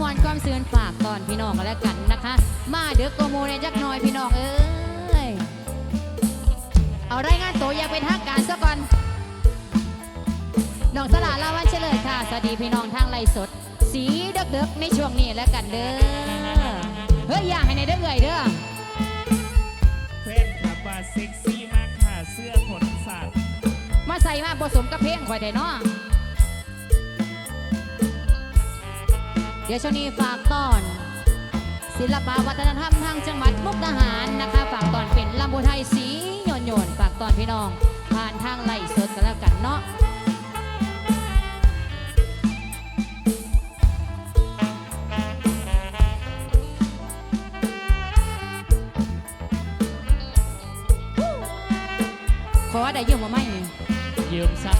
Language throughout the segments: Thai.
มวนความซื่นฝากตอนพี่น้องกันแล้วกันนะคะ มาเดือกโกโมในจักหน่อยพี่น้องเอ้ย เอารายงานตัวอย่างเป็นทางการซะก่อนน้องสลาลาวันเฉลิมค่ะ สวัสดีพี่น้องทางไลฟ์สด สีเด็กๆในช่วงนี้แล้วกันเด้อ เฮ้ยอยากให้ในเด้อเอ่ยเด้อเพื่อนครับว่าเซ็กซี่มากค่ะเสื้อขนสัตว์มาใส่มาผสมกับเพลงข่อยได้เนาะ ดี๋ยวช่วงนี้ฝากตอน ศิลปวัฒนธรรมทางจังหวัดมุกดาหารนะคะ ฝากตอนเป็นลำโพไทยสีโยนโยนฝากตอนพี่น้อง ผ่านทางไล่สดกันแล้วกันเนาะขอได้ยืมมาไหมนี่ยืมซัก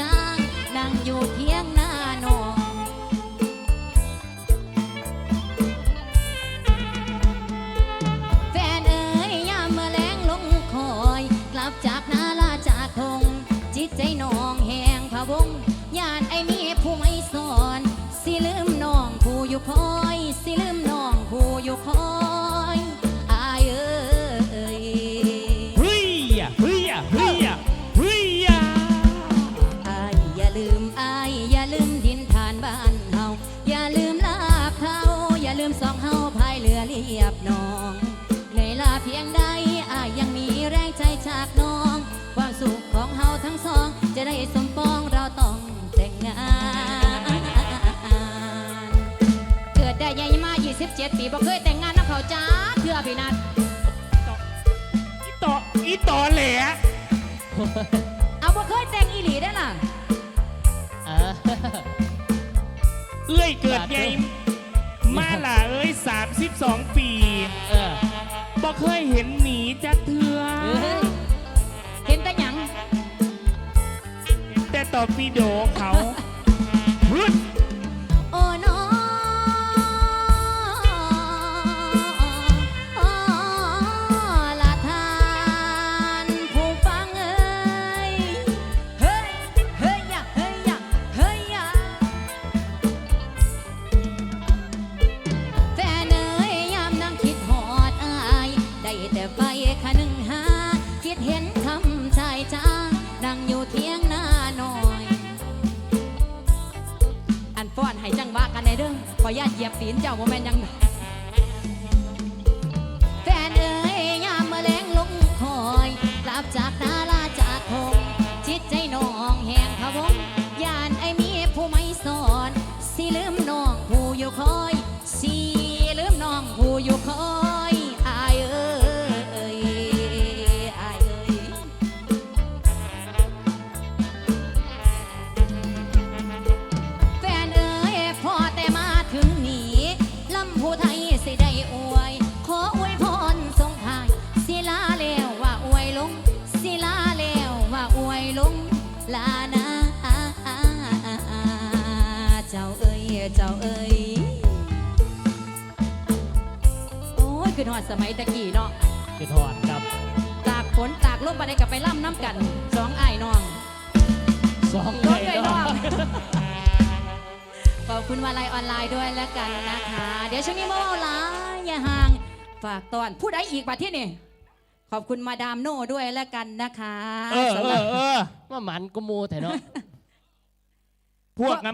จ้างนั่งอยู่เทียงหน้านองแฟนเอ๋ยยามเมื่อแรงลงคอย กลับจากนาลาจากคง จิตใจน้องแหงพะวง สอง จะได้สมปองเราต้องแต่งงาน เกิดได้ใหญ่มา 27 ปีบ่เคยแต่งงานนะเขาจ้าเถื่อพี่นัดอีต่ออีต่อแหลเอาบ่เคยแต่งอีหลีได้อล่ะเออเอ้ยเกิดไงมาล่ะเอ้ย 32 ปีเออบ่เคยเห็นหมีจักเทือเฮ้ยเห็นแต่หยัง แต่ต่อปีโดเขาฮึดโอ้น้อละทานผู้ฟังเอ้ย เฮ้ย เฮ้ยยะเฮ้ยยะเฮ้ยยะแฟนเอ้ยยามนั่งคิดหอดอายได้แต่ไฟคะนึงหา คิดเห็นคำชายจ้างนั่งอยู่เทียง ขอญาตเหยียบตีนเจ้าบ่แม่นยังแฟนเอ๋ยยามมาแรงลงคอยกลับจากนาลาจากทงจิตใจน้องแห่งพะวงยานไอ้มีผู้ไม่สอน สิลืมน้องผู้อยู่คอย ลงลานะเจ้าเอ๋ยเจ้าเอ๋ยโอ้ยคือหอดสมัยตะกี้เนาะคือถอดครับตากฝนตากลมไปได้กับไปล่ำน้ำกันสองอ้ายน้องสองรเลถยเลยเนาะน้องขอบคุณวาไลออนไลน์ด้วยแล้วกันนะคะ เดี๋ยวช่วงนี้มาเอาไลน์อย่าห่าง ฝากตอนผู้ใดอีกบัดที่นี่ ขอบคุณมาดามโน่ด้วยแล้วกันนะคะเออสำเอหรับ อเออ ว่าหมันกูมูแต่เนาะ พวกน้